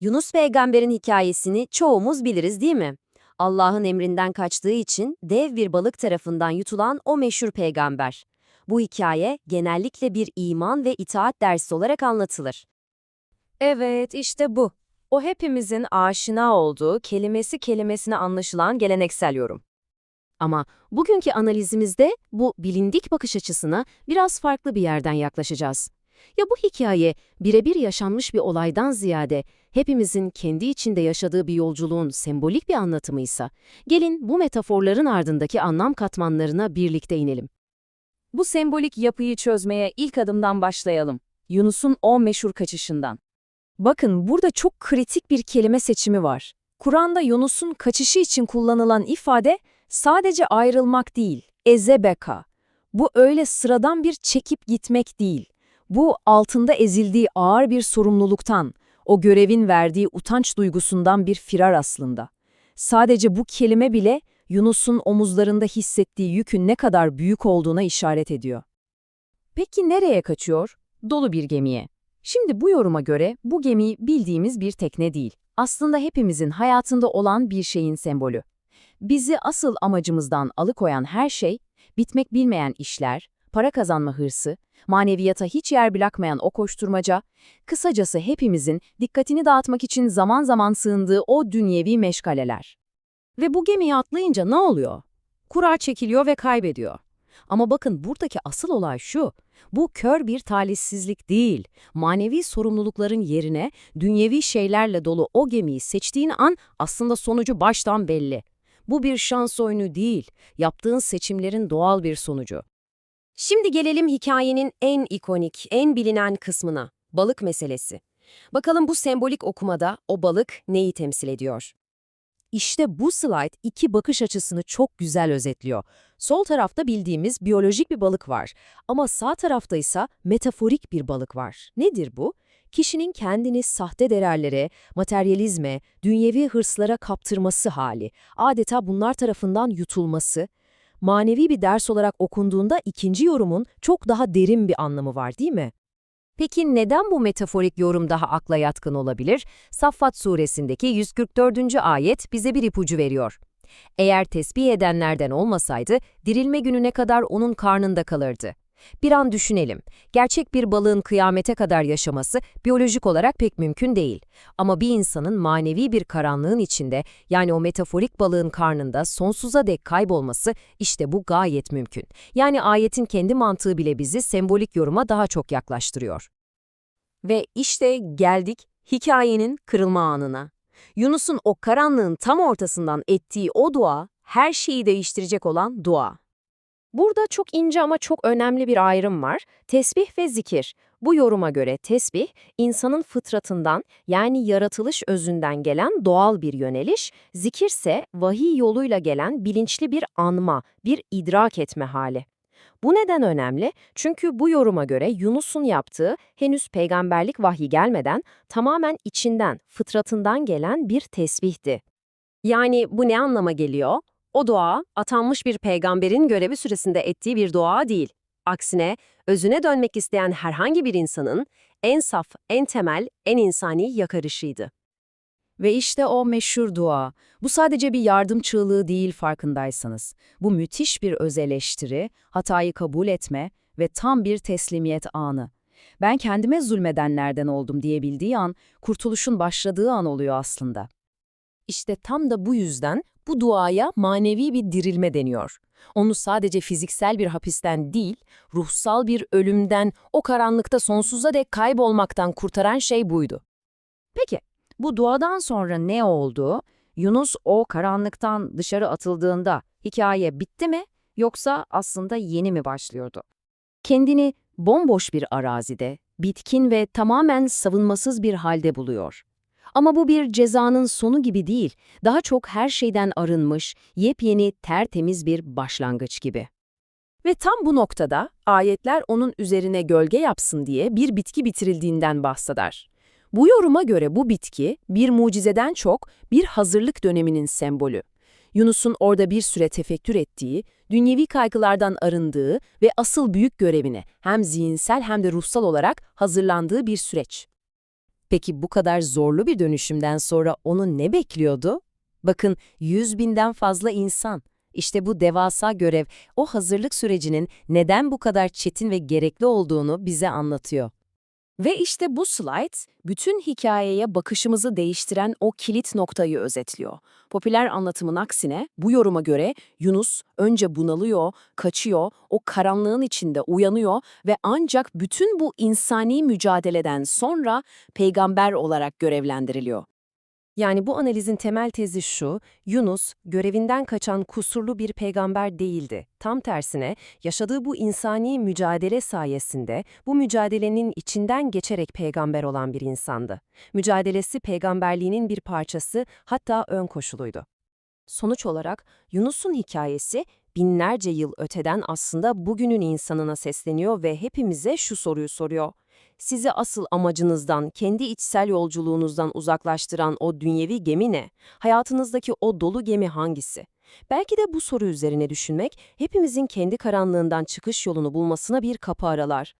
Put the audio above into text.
Yunus peygamberin hikayesini çoğumuz biliriz değil mi? Allah'ın emrinden kaçtığı için dev bir balık tarafından yutulan o meşhur peygamber. Bu hikaye genellikle bir iman ve itaat dersi olarak anlatılır. Evet, işte bu. O hepimizin aşina olduğu, kelimesi kelimesine anlaşılan geleneksel yorum. Ama bugünkü analizimizde bu bilindik bakış açısına biraz farklı bir yerden yaklaşacağız. Ya bu hikaye birebir yaşanmış bir olaydan ziyade hepimizin kendi içinde yaşadığı bir yolculuğun sembolik bir anlatımıysa, gelin bu metaforların ardındaki anlam katmanlarına birlikte inelim. Bu sembolik yapıyı çözmeye ilk adımdan başlayalım. Yunus'un o meşhur kaçışından. Bakın burada çok kritik bir kelime seçimi var. Kur'an'da Yunus'un kaçışı için kullanılan ifade sadece ayrılmak değil, ezebeka. Bu öyle sıradan bir çekip gitmek değil. Bu altında ezildiği ağır bir sorumluluktan, o görevin verdiği utanç duygusundan bir firar aslında. Sadece bu kelime bile Yunus'un omuzlarında hissettiği yükün ne kadar büyük olduğuna işaret ediyor. Peki nereye kaçıyor? Dolu bir gemiye. Şimdi bu yoruma göre bu gemi bildiğimiz bir tekne değil. Aslında hepimizin hayatında olan bir şeyin sembolü. Bizi asıl amacımızdan alıkoyan her şey, bitmek bilmeyen işler, para kazanma hırsı, maneviyata hiç yer bırakmayan o koşturmaca, kısacası hepimizin dikkatini dağıtmak için zaman zaman sığındığı o dünyevi meşgaleler. Ve bu gemiye atlayınca ne oluyor? Kura çekiliyor ve kaybediyor. Ama bakın buradaki asıl olay şu, bu kör bir talihsizlik değil, manevi sorumlulukların yerine dünyevi şeylerle dolu o gemiyi seçtiğin an aslında sonucu baştan belli. Bu bir şans oyunu değil, yaptığın seçimlerin doğal bir sonucu. Şimdi gelelim hikayenin en ikonik, en bilinen kısmına, balık meselesi. Bakalım bu sembolik okumada o balık neyi temsil ediyor? İşte bu slide iki bakış açısını çok güzel özetliyor. Sol tarafta bildiğimiz biyolojik bir balık var ama sağ tarafta ise metaforik bir balık var. Nedir bu? Kişinin kendini sahte değerlere, materyalizme, dünyevi hırslara kaptırması hali, adeta bunlar tarafından yutulması, manevi bir ders olarak okunduğunda ikinci yorumun çok daha derin bir anlamı var değil mi? Peki neden bu metaforik yorum daha akla yatkın olabilir? Saffat suresindeki 144. ayet bize bir ipucu veriyor. Eğer tesbih edenlerden olmasaydı, dirilme gününe kadar onun karnında kalırdı. Bir an düşünelim. Gerçek bir balığın kıyamete kadar yaşaması biyolojik olarak pek mümkün değil. Ama bir insanın manevi bir karanlığın içinde, yani o metaforik balığın karnında sonsuza dek kaybolması işte bu gayet mümkün. Yani ayetin kendi mantığı bile bizi sembolik yoruma daha çok yaklaştırıyor. Ve işte geldik hikayenin kırılma anına. Yunus'un o karanlığın tam ortasından ettiği o dua, her şeyi değiştirecek olan dua. Burada çok ince ama çok önemli bir ayrım var. Tesbih ve zikir. Bu yoruma göre tesbih, insanın fıtratından yani yaratılış özünden gelen doğal bir yöneliş, zikirse vahiy yoluyla gelen bilinçli bir anma, bir idrak etme hali. Bu neden önemli? Çünkü bu yoruma göre Yunus'un yaptığı henüz peygamberlik vahyi gelmeden tamamen içinden, fıtratından gelen bir tesbihti. Yani bu ne anlama geliyor? O dua, atanmış bir peygamberin görevi süresinde ettiği bir dua değil. Aksine, özüne dönmek isteyen herhangi bir insanın en saf, en temel, en insani yakarışıydı. Ve işte o meşhur dua. Bu sadece bir yardım çığlığı değil farkındaysanız. Bu müthiş bir öz eleştiri, hatayı kabul etme ve tam bir teslimiyet anı. Ben kendime zulmedenlerden oldum diyebildiği an, kurtuluşun başladığı an oluyor aslında. İşte tam da bu yüzden bu duaya manevi bir dirilme deniyor. Onu sadece fiziksel bir hapisten değil, ruhsal bir ölümden, o karanlıkta sonsuza dek kaybolmaktan kurtaran şey buydu. Peki, bu duadan sonra ne oldu? Yunus o karanlıktan dışarı atıldığında hikaye bitti mi yoksa aslında yeni mi başlıyordu? Kendini bomboş bir arazide, bitkin ve tamamen savunmasız bir halde buluyor. Ama bu bir cezanın sonu gibi değil, daha çok her şeyden arınmış, yepyeni, tertemiz bir başlangıç gibi. Ve tam bu noktada ayetler onun üzerine gölge yapsın diye bir bitki bitirildiğinden bahseder. Bu yoruma göre bu bitki bir mucizeden çok bir hazırlık döneminin sembolü. Yunus'un orada bir süre tefekkür ettiği, dünyevi kaygılardan arındığı ve asıl büyük görevine hem zihinsel hem de ruhsal olarak hazırlandığı bir süreç. Peki bu kadar zorlu bir dönüşümden sonra onu ne bekliyordu? Bakın 100 binden fazla insan. İşte bu devasa görev o hazırlık sürecinin neden bu kadar çetin ve gerekli olduğunu bize anlatıyor. Ve işte bu slide bütün hikayeye bakışımızı değiştiren o kilit noktayı özetliyor. Popüler anlatımın aksine bu yoruma göre Yunus önce bunalıyor, kaçıyor, o karanlığın içinde uyanıyor ve ancak bütün bu insani mücadeleden sonra peygamber olarak görevlendiriliyor. Yani bu analizin temel tezi şu, Yunus görevinden kaçan kusurlu bir peygamber değildi. Tam tersine yaşadığı bu insani mücadele sayesinde bu mücadelenin içinden geçerek peygamber olan bir insandı. Mücadelesi peygamberliğinin bir parçası hatta ön koşuluydu. Sonuç olarak Yunus'un hikayesi binlerce yıl öteden aslında bugünün insanına sesleniyor ve hepimize şu soruyu soruyor. Sizi asıl amacınızdan, kendi içsel yolculuğunuzdan uzaklaştıran o dünyevi gemi ne? Hayatınızdaki o dolu gemi hangisi? Belki de bu soru üzerine düşünmek, hepimizin kendi karanlığından çıkış yolunu bulmasına bir kapı aralar.